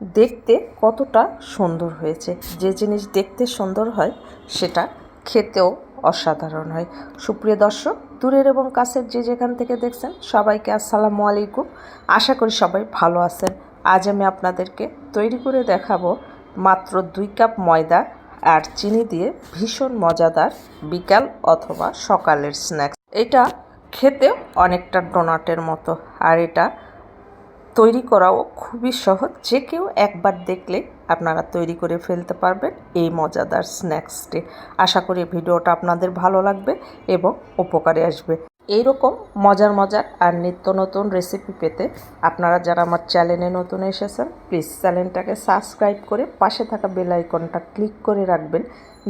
দেখতে কতটা সুন্দর হয়েছে। যে জিনিস দেখতে সুন্দর হয়, সেটা খেতেও অসাধারণ হয়। সুপ্রিয় দর্শক, দূরের এবং কাছের যে যেখান থেকে দেখছেন, সবাইকে আসসালামু আলাইকুম। আশা করি সবাই ভালো আছেন। আজ আমি আপনাদেরকে তৈরি করে দেখাবো মাত্র দুই কাপ ময়দা আর চিনি দিয়ে ভীষণ মজাদার বিকাল অথবা সকালের স্ন্যাক্স। এটা খেতেও অনেকটা ডোনাটের মতো, আর এটা তৈরি করাও খুবই সহজ। যে কেউ একবার দেখলে আপনারা তৈরি করে ফেলতে পারবেন এই মজাদার স্ন্যাক্সটি। আশা করি ভিডিওটা আপনাদের ভালো লাগবে এবং উপকারে আসবে। এইরকম মজার মজার আর নিত্য নতুন রেসিপি পেতে আপনারা যারা আমার চ্যানেলে নতুন এসেছেন প্লিজ চ্যানেলটাকে সাবস্ক্রাইব করে পাশে থাকা বেল আইকনটা ক্লিক করে রাখবেন,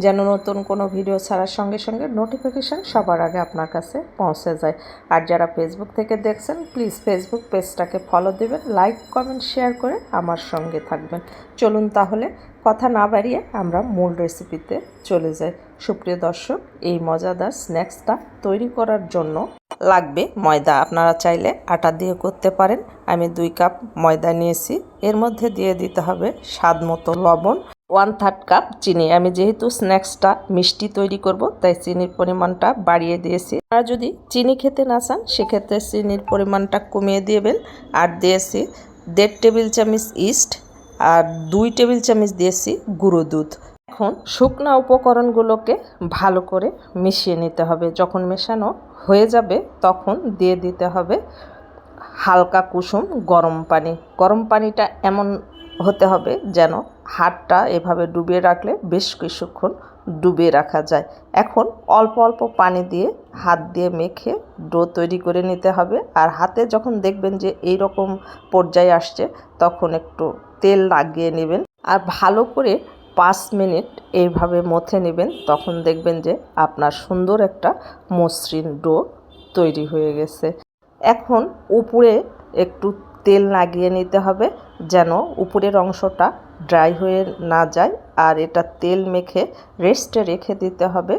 যেন নতুন কোনো ভিডিও ছাড়ার সঙ্গে সঙ্গে নোটিফিকেশান সবার আগে আপনার কাছে পৌঁছে যায়। আর যারা ফেসবুক থেকে দেখছেন প্লিজ ফেসবুক পেজটাকে ফলো দেবেন লাইক কমেন্ট শেয়ার করে আমার সঙ্গে থাকবেন। চলুন তাহলে কথা না বাড়িয়ে আমরা মূল রেসিপিতে চলে যাই। সুপ্রিয় দর্শক, এই মজাদার স্ন্যাক্সটা তৈরি করার জন্য লাগবে ময়দা। আপনারা চাইলে আটা দিয়ে করতে পারেন। আমি দুই কাপ ময়দা নিয়েছি। এর মধ্যে দিয়ে দিতে হবে স্বাদ মতো লবণ ওয়ান থার্ড কাপ চিনি। আমি যেহেতু স্ন্যাক্সটা মিষ্টি তৈরি করব, তাই চিনির পরিমাণটা বাড়িয়ে দিয়েছি। আর যদি চিনি খেতে না চান, সেক্ষেত্রে চিনির পরিমাণটা কমিয়ে দিবেন। আর দিয়েছি দেড় টেবিল চামচ ইস্ট আর দুই টেবিল চামচ দিয়েছি গুঁড়ো দুধ। এখন শুকনা উপকরণগুলোকে ভালো করে মিশিয়ে নিতে হবে। যখন মেশানো হয়ে যাবে, তখন দিয়ে দিতে হবে হালকা কুসুম গরম পানি। গরম পানিটা এমন হতে হবে যেন হাতটা এভাবে ডুবিয়ে রাখলে বেশ কিছুক্ষণ ডুবিয়ে রাখা যায়। এখন অল্প অল্প পানি দিয়ে হাত দিয়ে মেখে ডো তৈরি করে নিতে হবে। আর হাতে যখন দেখবেন যে এই রকম পর্যায়ে আসছে, তখন একটু তেল লাগিয়ে নেবেন। আর ভালো করে পাঁচ মিনিট এইভাবে মথে নেবেন, তখন দেখবেন যে আপনার সুন্দর একটা মসৃণ ডো তৈরি হয়ে গেছে। এখন উপরে একটু তেল লাগিয়ে নিতে হবে, যেন উপরের অংশটা ড্রাই হয়ে না যায়, আর এটা তেল মেখে রেস্টে রেখে দিতে হবে।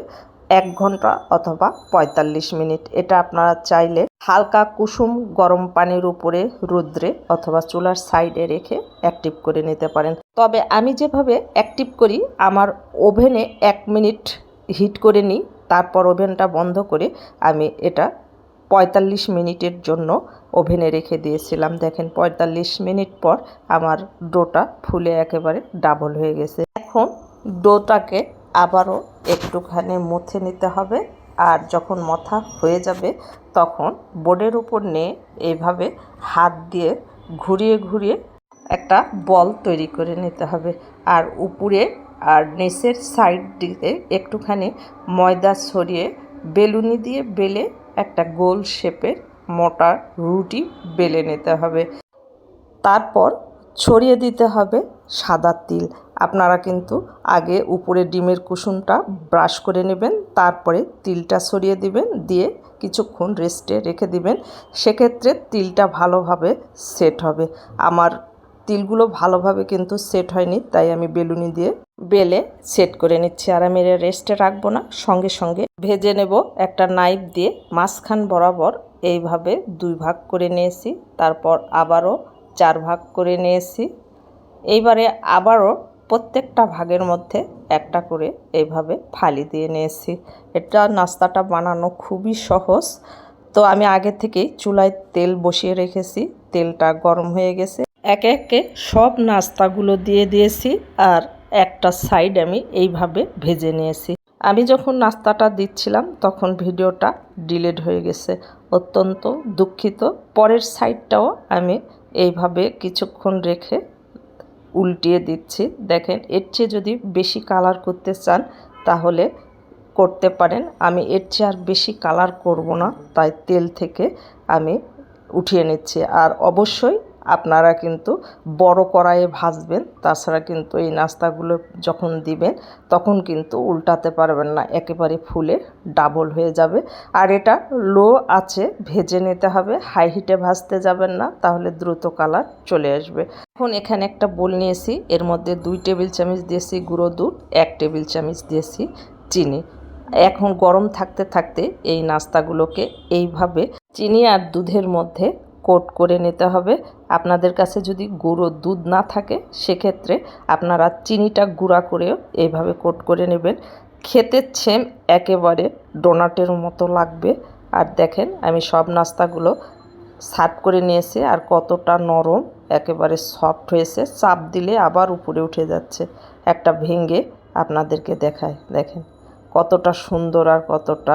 এক ঘণ্টা অথবা পঁয়তাল্লিশ মিনিট। এটা আপনারা চাইলে হালকা কুসুম গরম পানির উপরে রুদ্রে অথবা চুলার সাইডে রেখে অ্যাক্টিভ করে নিতে পারেন। তবে আমি যেভাবে অ্যাক্টিভ করি, আমার ওভেনে এক মিনিট হিট করে নিই, তারপর ওভেনটা বন্ধ করে আমি এটা পঁয়তাল্লিশ মিনিটের জন্য ওভেনে রেখে দিয়েছিলাম। দেখেন, পঁয়তাল্লিশ মিনিট পর আমার ডোটা ফুলে একেবারে ডাবল হয়ে গেছে। এখন ডোটাকে আবারও একটুখানি মুছে নিতে হবে। আর যখন মথা হয়ে যাবে, তখন বোর্ডের উপর নিয়ে এইভাবে হাত দিয়ে ঘুরিয়ে ঘুরিয়ে একটা বল তৈরি করে নিতে হবে। আর উপরে আর নিচের সাইড দিকে একটুখানি ময়দা ছড়িয়ে বেলুনি দিয়ে বেলে একটা গোল শেপের মোটা রুটি বেলে নিতে হবে। তারপর ছড়িয়ে দিতে হবে সাদা তিল। আপনারা কিন্তু আগে উপরে ডিমের কুসুমটা ব্রাশ করে নেবেন, তারপরে তিলটা সরিয়ে দিবেন, দিয়ে কিছুক্ষণ রেস্টে রেখে দিবেন। সেক্ষেত্রে তিলটা ভালোভাবে সেট হবে। আমার তিলগুলো ভালোভাবে কিন্তু সেট হয়নি, তাই আমি বেলুনি দিয়ে বেলে সেট করে নিচ্ছি। আর আমি রেস্টে রাখব না, সঙ্গে সঙ্গে ভেজে নেব একটা নাইফ দিয়ে। মাঝখান বরাবর এইভাবে দুই ভাগ করে নিয়েছি, তারপর আবারও চার ভাগ করে নিয়েছি। এইবারে আবারও প্রত্যেকটা ভাগের মধ্যে একটা করে এইভাবে ফালি দিয়ে নিয়েছি। এটা নাস্তাটা বানানো খুবই সহজ। তো আমি আগে থেকেই চুলায় তেল বসিয়ে রেখেছি। তেলটা গরম হয়ে গেছে। একে একে সব নাস্তাগুলো দিয়ে দিয়েছি আর একটা সাইড আমি এইভাবে ভেজে নিয়েছি। আমি যখন নাস্তাটা দিচ্ছিলাম তখন ভিডিওটা ডিলেট হয়ে গেছে। অত্যন্ত দুঃখিত। পরের সাইডটাও আমি এইভাবে কিছুক্ষণ রেখে উল্টিয়ে দিচ্ছি। দেখেন, এর চেয়ে যদি বেশি কালার করতে চান, তাহলে করতে পারেন। আমি এর চেয়ে আর বেশি কালার করব না, তাই তেল থেকে আমি উঠিয়ে নিচ্ছি। আর অবশ্যই আপনারা কিন্তু বড় কড়াইয়ে ভাজবেন, তাছাড়া কিন্তু এই নাস্তাগুলো যখন দিবেন, তখন কিন্তু উল্টাতে পারবেন না, একেবারে ফুলে ডাবল হয়ে যাবে। আর এটা লো আছে ভেজে নিতে হবে, হাই হিটে ভাজতে যাবেন না, তাহলে দ্রুত কালার চলে আসবে। এখন এখানে একটা বোল নিয়েছি, এর মধ্যে দুই টেবিল চামচ দিয়েছি গুঁড়ো দুধ, এক টেবিল চামচ দিয়েছি চিনি। এখন গরম থাকতে থাকতে এই নাস্তাগুলোকে এইভাবে চিনি আর দুধের মধ্যে কোট করে নিতে হবে। আপনাদের কাছে যদি গুঁড়ো দুধ না থাকে, সেক্ষেত্রে আপনারা চিনিটা গুঁড়া করেও এইভাবে কোট করে নেবেন। খেতে ছেম একেবারে ডোনাটের মতো লাগবে। আর দেখেন, আমি সব নাস্তাগুলো সার্ভ করে নিয়েছি আর কতটা নরম, একেবারে সফট হয়েছে। চাপ দিলে আবার উপরে উঠে যাচ্ছে। একটা ভেঙে আপনাদেরকে দেখায়। দেখেন, কতটা সুন্দর আর কতটা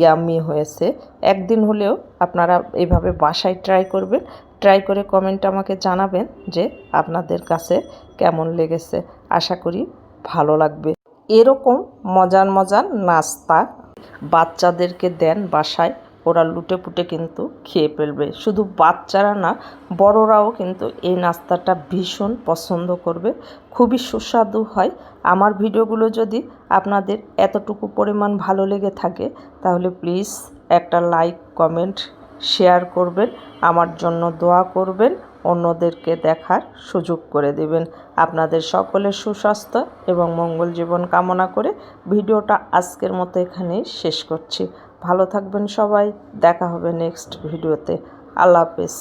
ইয়ামি হয়েছে। একদিন হলেও আপনারা এভাবে বাসায় ট্রাই করবেন। ট্রাই করে কমেন্ট আমাকে জানাবেন যে আপনাদের কাছে কেমন লেগেছে। আশা করি ভালো লাগবে। এরকম মজার মজার নাস্তা বাচ্চাদেরকে দেন বাসায়। ওরা লুটে পুটে কিন্তু খেয়ে ফেলবে। শুধু বাচ্চারা না, বড়রাও কিন্তু এই নাস্তাটা ভীষণ পছন্দ করবে। খুবই সুস্বাদু হয়। আমার ভিডিওগুলো যদি আপনাদের এতটুকু পরিমাণ ভালো লেগে থাকে, তাহলে প্লিজ একটা লাইক, কমেন্ট, শেয়ার করবেন। আমার জন্য দোয়া করবেন। অন্যদেরকে দেখার সুযোগ করে দেবেন। আপনাদের সকলের সুস্বাস্থ্য এবং মঙ্গল জীবন কামনা করে ভিডিওটা আজকের মতো এখানেই শেষ করছি। ভালো থাকবেন সবাই দেখা হবে নেক্সট ভিডিওতে আল্লাহ হাফেজ।